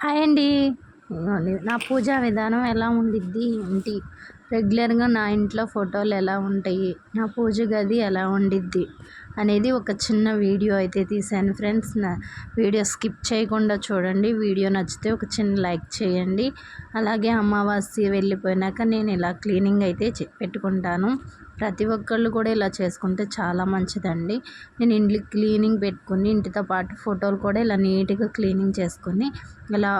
Hi అండి. నా పూజా విధానం ఎలా ఉండిద్ది? ఏంటి? రెగ్యులర్గా నా ఇంట్లో ఫోటోలు ఎలా ఉంటాయి? నా పూజ గది ఎలా ఉండిద్ది? అనేది ఒక చిన్న వీడియో అయితే తీశాను. ఫ్రెండ్స్ నా వీడియో స్కిప్ చేయకుండా చూడండి. వీడియో నచ్చితే ఒక చిన్న లైక్ చేయండి. అలాగే అమావాస్య వెళ్ళిపోయినాక నేను ఇలా క్లీనింగ్ అయితే పెట్టుకుంటాను. ప్రతి ఒక్కళ్ళు కూడా ఇలా చేసుకుంటే చాలా మంచిదండి. నేను ఇంట్లో క్లీనింగ్ పెట్టుకుని ఇంటితో పాటు ఫోటోలు కూడా ఇలా నీట్గా క్లీనింగ్ చేసుకొని ఇలా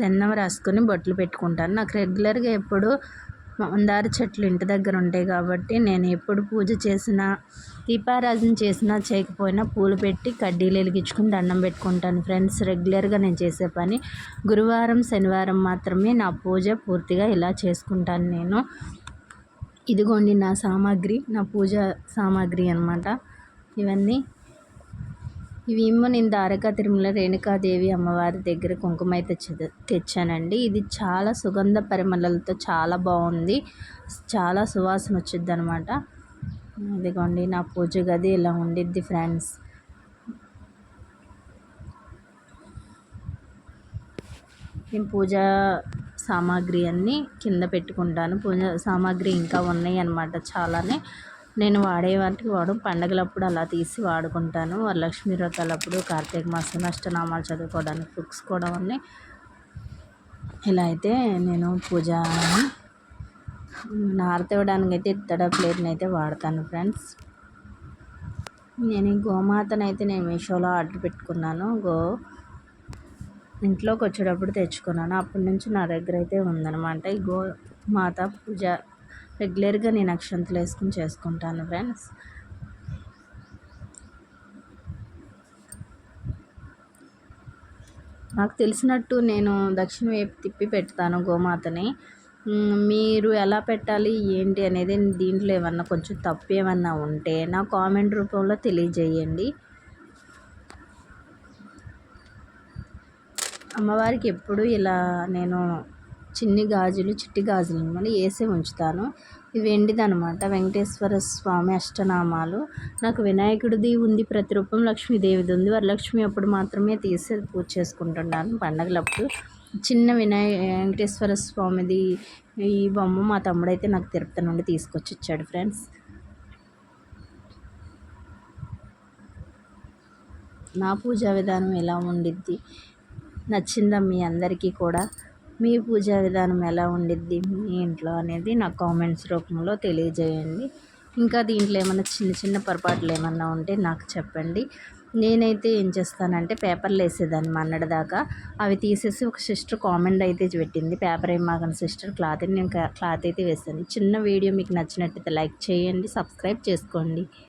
గన్నం రాసుకొని బొట్లు పెట్టుకుంటాను. నాకు రెగ్యులర్గా ఎప్పుడు మందార చెట్లు ఇంటి దగ్గర ఉంటాయి కాబట్టి నేను ఎప్పుడు పూజ చేసినా దీపారాధన చేసినా చేయకపోయినా పూలు పెట్టి కడ్డీలు వెలిగించుకుని దండం పెట్టుకుంటాను. ఫ్రెండ్స్ రెగ్యులర్గా నేను చేసే పని గురువారం శనివారం మాత్రమే నా పూజ పూర్తిగా ఇలా చేసుకుంటాను నేను. ఇదిగోండి నా సామాగ్రి నా పూజ సామాగ్రి అనమాట ఇవన్నీ ఇవేమో నేను ద్వారకా తిరుమల రేణుకాదేవి అమ్మవారి దగ్గర కుంకుమ అయితే తెచ్చానండి. ఇది చాలా సుగంధ పరిమళలతో చాలా బాగుంది. చాలా సువాసన వచ్చింది అనమాట ఇదిగోండి నా పూజ గది ఇలా ఉండిద్ది ఫ్రెండ్స్. నేను పూజ సామాగ్రి అన్నీ కింద పెట్టుకుంటాను. పూజ సామాగ్రి ఇంకా ఉన్నాయి అన్నమాట చాలానే. నేను వాడే వాటికి వాడు పండగలప్పుడు అలా తీసి వాడుకుంటాను. వరలక్ష్మి వ్రతాలప్పుడు కార్తీక మాసం అష్టనామాలు చదువుకోవడానికి బుక్స్ కూడా ఉన్నాయి. ఇలా అయితే నేను పూజ నారతివ్వడానికి అయితే ఇత్తడ ప్లేట్ని అయితే వాడతాను ఫ్రెండ్స్. నేను ఈ గోమాతను అయితే నేను మీషోలో ఆర్డర్ పెట్టుకున్నాను. గో ఇంట్లోకి వచ్చేటప్పుడు తెచ్చుకున్నాను. అప్పటి నుంచి నా దగ్గర అయితే ఉందన్నమాట. ఈ గో మాత పూజ రెగ్యులర్గా నేను అక్షంతలు వేసుకుని చేసుకుంటాను ఫ్రెండ్స్. నాకు తెలిసినట్టు నేను దక్షిణ వైపు తిప్పి పెడతాను గోమాతని. మీరు ఎలా పెట్టాలి ఏంటి అనేది దీంట్లో ఏమన్నా కొంచెం తప్పు ఏమన్నా ఉంటే నా కామెంట్ రూపంలో తెలియజేయండి. అమ్మవారికి ఎప్పుడు ఇలా నేను చిన్ని గాజులు చిట్టి గాజులు అనమాట వేసి ఉంచుతాను. ఇవి ఎండిదనమాట వెంకటేశ్వర స్వామి అష్టనామాలు. నాకు వినాయకుడిది ఉంది ప్రతిరూపం లక్ష్మీదేవిది ఉంది. వరలక్ష్మి అప్పుడు మాత్రమే తీసి పూజ చేసుకుంటున్నాను పండగలప్పుడు. చిన్న వినాయ వెంకటేశ్వర స్వామిది ఈ బొమ్మ మా తమ్ముడైతే నాకు తిరుపతి నుండి తీసుకొచ్చి ఇచ్చాడు ఫ్రెండ్స్. నా పూజా విధానం ఎలా ఉండిద్ది? నచ్చిందా మీ అందరికీ కూడా? మీ పూజా విధానం ఎలా ఉండిద్ది మీ ఇంట్లో అనేది నాకు కామెంట్స్ రూపంలో తెలియజేయండి. ఇంకా దీంట్లో ఏమైనా చిన్న చిన్న పొరపాట్లు ఏమన్నా ఉంటే నాకు చెప్పండి. నేనైతే ఏం చేస్తానంటే పేపర్లు వేసేదాన్ని మన్నటి దాకా. అవి తీసేసి ఒక సిస్టర్ కామెంట్ అయితే పెట్టింది. పేపర్ ఏం మాకని సిస్టర్? క్లాత్ నేను క్లాత్ అయితే వేసాను చిన్న వీడియో మీకు నచ్చినట్టయితే లైక్ చేయండి సబ్స్క్రైబ్ చేసుకోండి.